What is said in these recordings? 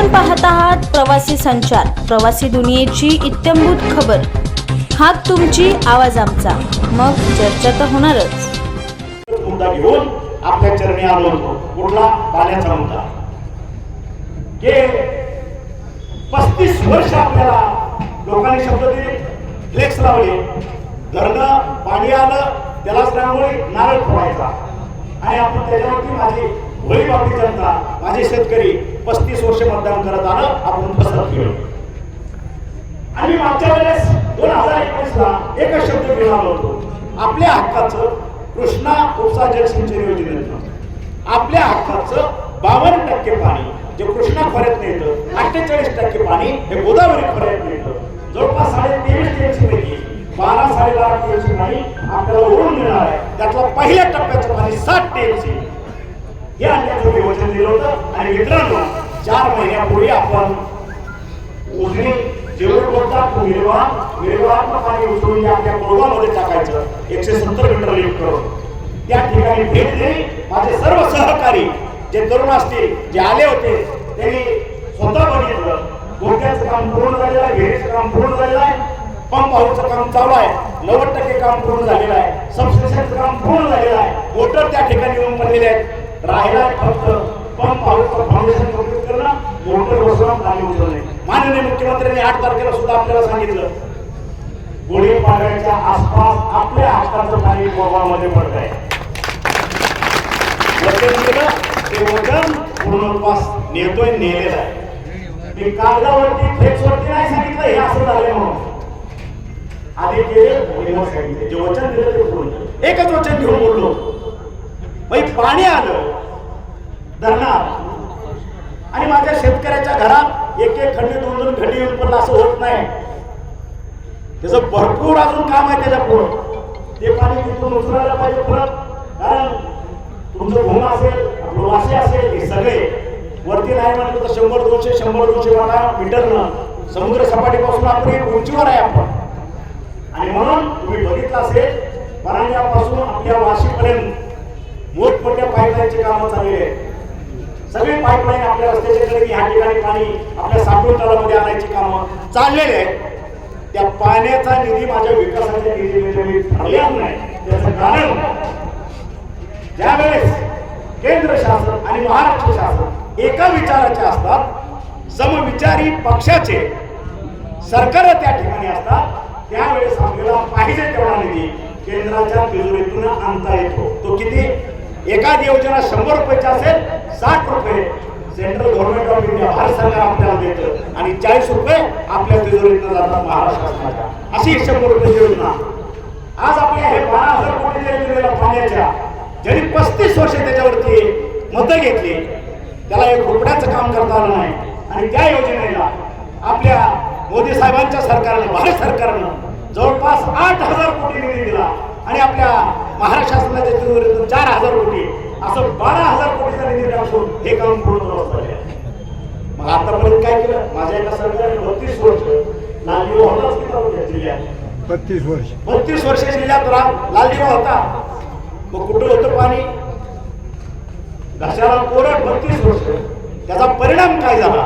आपण पाहत आहात प्रवासी संचार प्रवासी दुनियेची इत्यंभूत खबर. हात तुमची आवाज आमचा. मग चर्चा तर होणारच. मुद्दा घेऊन आपल्या चरणी आलो होतो कुठला पाण्याचा मुद्दा. के पस्तीस वर्ष आपल्याला लोकांनी शब्द दिले फ्लेक्स लावले. धरणं पाणी आलं त्यालाच रांगोळी नारळ फोडायचा आणि आपण त्याच्यावरती माझी भोळी बाबी जनता माझे शेतकरी पस्तीस वर्ष मतदान करत आलं आपण फसत गेलो आणि मागच्या वेळेस दोन हजार एकवीस ला एकच शब्द मिळालो होतो. आपल्या हक्काचं कृष्णा उपसा जलसिंचन योजनेत आपल्या हक्काचं बावन्न टक्के पाणी जे कृष्णा खोऱ्यात येतं अठ्ठेचाळीस टक्के पाणी हे गोदावरी खोऱ्यात मिळतं जवळपास साडे तेवीस टीएमसी पैकी बारा साडेबारा टीएमसी पाणी आपल्याला ओढून मिळणार आहे. त्यातला पहिल्या टप्प्याचं पाणी सात टीएमसी दिलं होतं आणि मित्रांनो चार महिन्यापूर्वी आपण उजनी जेवढ बोलतात निर्वाह पाणी उचलून आपल्या कोळवामध्ये टाकायचं. एकशे सत्तर मीटर लिफ्ट करून. त्या ठिकाणी भेट दिली. माझे सर्व सहकारी जे तरुण असतील जे आले होते त्यांनी स्वतः बघितलं. गोट्याचं काम पूर्ण झालेलं आहे विहिरीचं काम पूर्ण झालेलं आहे. पंप हाऊसचं काम चालू आहे. नव्वद टक्के काम पूर्ण झालेलं आहे. सबस्टेशनचं काम पूर्ण झालेलं आहे. मोटर त्या ठिकाणी येऊन पडलेले आहेत. राहिला फक्त पंप पाऊस फाउंडेशन कंप्लीट करणं मोटर बसवणं पाणी माननीय मुख्यमंत्र्यांनी आठ तारखेला सुद्धा आपल्याला सांगितलं. गुढीपाडव्याच्या आसपास आपल्या हक्काचं पाणी गोवामध्ये पडत आहे. वचन केलं ते वचन पूर्णत्वास नेतोय नेलेलं आहे. मी कागदावरती फ्लेक्सवरती नाही सांगितलं हे असं झालंय म्हणून. आधी ते सांगितले जे वचन दिलं ते पूर्ण एकच वचन घेऊन बोललो. पाणी आलं. धरणार. आणि माझ्या शेतकऱ्याच्या घरात एक एक खड्डे दोन दोन खंडी येऊन पडलं असं होत नाही. त्याचं भरपूर अजून काम आहे त्याच्या पुढं ते पाणी तिथून उचलायला पाहिजे परत. कारण तुमचं भूम असेल आपलं असेल हे सगळे. वरती नाही म्हणलं तर शंभर दोनशे शंभर दोनशे वाटा मीटरनं समुद्र सपाटीपासून आपण एक उंचीवर आहे आपण. आणि म्हणून तुम्ही बघितलं असेल परांड्यापासून आपल्या वाशीपर्यंत मोठमोठ्या पाईपलाईनची कामं चालली आहेत. सगळे पाईपलाईन आपल्या रस्त्याच्या कडे ह्या ठिकाणी पाणी आपल्या साठवण तलामध्ये आणायची कामं चाललेले आहेत. त्या पाण्याचा निधी माझ्या विकासाच्या निधीमध्ये मी ठरलेला नाही. त्याचं कारण ज्यावेळेस केंद्र शासन आणि महाराष्ट्र शासन एका विचाराचे असतात समविचारी पक्षाचे सरकार त्या ठिकाणी असतात त्यावेळेस आपल्याला पाहिजे तेवढा निधी केंद्राच्या तिजोरीतून आणता येतो. तो किती? एखादी योजना शंभर रुपयाची असेल साठ रुपये. Central government of India Bharat सरकार आपल्याला देतं. आणि चाळीस रुपये आपल्या तिजोरीतून जातात महाराष्ट्र अशी शंभर रुपयाची योजना. आज आपल्या हे बारा हजार कोटी योजनेला पाण्याच्या ज्यांनी पस्तीस वर्ष त्याच्यावरती मतं घेतली त्याला एक रुपयाचं काम करता आलं नाही. आणि त्या योजनेला आपल्या मोदी साहेबांच्या सरकारनं भारत सरकारनं जवळपास आठ हजार कोटी निधी दिला. आणि आपल्या महाराष्ट्र शासनाच्या चार हजार कोटी असं बारा हजार कोटीचा निधी टाकून हे काम पूर्ण झाले मग आतापर्यंत काय केलं? माझ्या एका सरकारने बत्तीस वर्ष लालजीवा होताच की जिल्ह्यात? बत्तीस वर्ष. बत्तीस वर्ष जिल्ह्यात लालदिवा होता. मग कुठं होतं पाणी? घशाला कोरड बत्तीस वर्ष. त्याचा परिणाम काय झाला?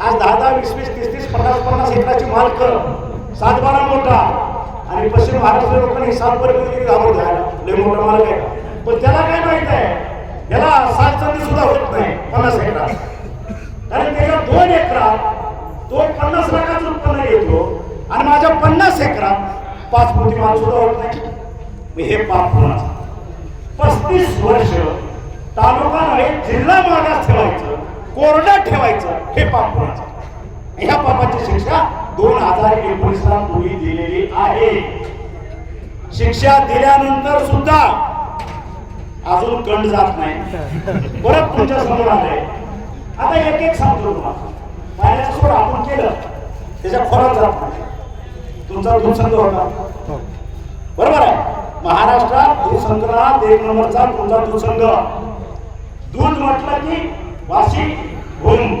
आज दहा दहा वीस वीस तीस तीस पन्नास पन्नास एकराची मालक सातबारा मोठा आणि पश्चिम महाराष्ट्र लोकांनी सात किती घाबरत लय मोठा मार्ग आहे. पण त्याला काय माहीत आहे? याला सात संधी सुद्धा होत नाही पन्नास एकरात. कारण त्याच्या दोन एकरात तो पन्नास लाखाचं उत्पन्न येतो आणि माझ्या पन्नास एकरात पाच कोटी माल सुद्धा होत नाही. हे पाप कोणाचं पस्तीस वर्ष तालुका नव्हे जिल्हा मागास ठेवायचं कोरडा ठेवायचं हे पाप कोणाचं ह्या पापाची शिक्षा दोन हजार एकोणीसला पूर्वी दिलेली आहे. शिक्षा दिल्यानंतर सुद्धा अजून कंड जात नाही. परत तुमच्यासमोर आले आता एक एक सांगतो तुम्हाला. पाण्याचं सोड आपण केलं. त्याच्या खोरात जात नाही तुमचा दुसंग होता. बरोबर आहे. महाराष्ट्रात दुसंग्रहात एक नंबरचा तुमचा दुसंग दूध म्हटलं की वाशी घुम.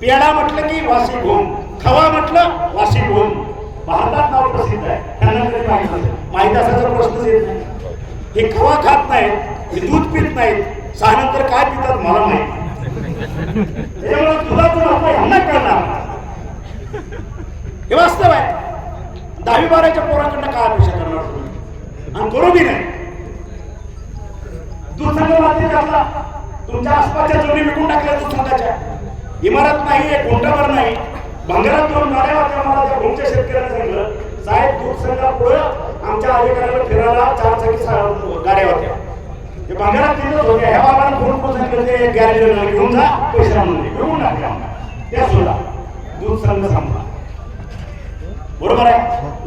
पेडा म्हटलं की वाशी घुम. खवा म्हटलं वाशिम होऊन. भारतात नाव प्रसिद्ध आहे. त्यांना कधी माहीत असायचा प्रश्नच येत नाही. हे खवा खात नाहीत हे दूध पित नाहीत. सहानंतर काय पितात मला माहीत नाही. त्याच्यामुळे दुधाचं महत्त्व यांना कळणार. हे वास्तव आहे. दहावी बाराच्या पोराकडनं काय अपेक्षा करणार तुम्ही आणि बरोबर नाही दूध संघ आपला तुमच्या आसपासच्या जमिनी विकून टाकल्या दूध संघाच्या इमारत नाही एक गुंठाभर नाही. भांगरात दोन गाड्या मला त्या भूमच्या शेतकऱ्याने सांगितलं साहेब दूध संघापुढं आमच्या अधिकाऱ्याला फिरायला चार चाकी गाड्या होत्या. ते भांगरात दिलं होत्या. ह्या बाबांना फोन करून सांगितलं ते गॅरेजला घेऊन जा पैसे म्हणून घेऊन टाकल्या त्या सुद्धा दूध संघ थांबला बरोबर आहे?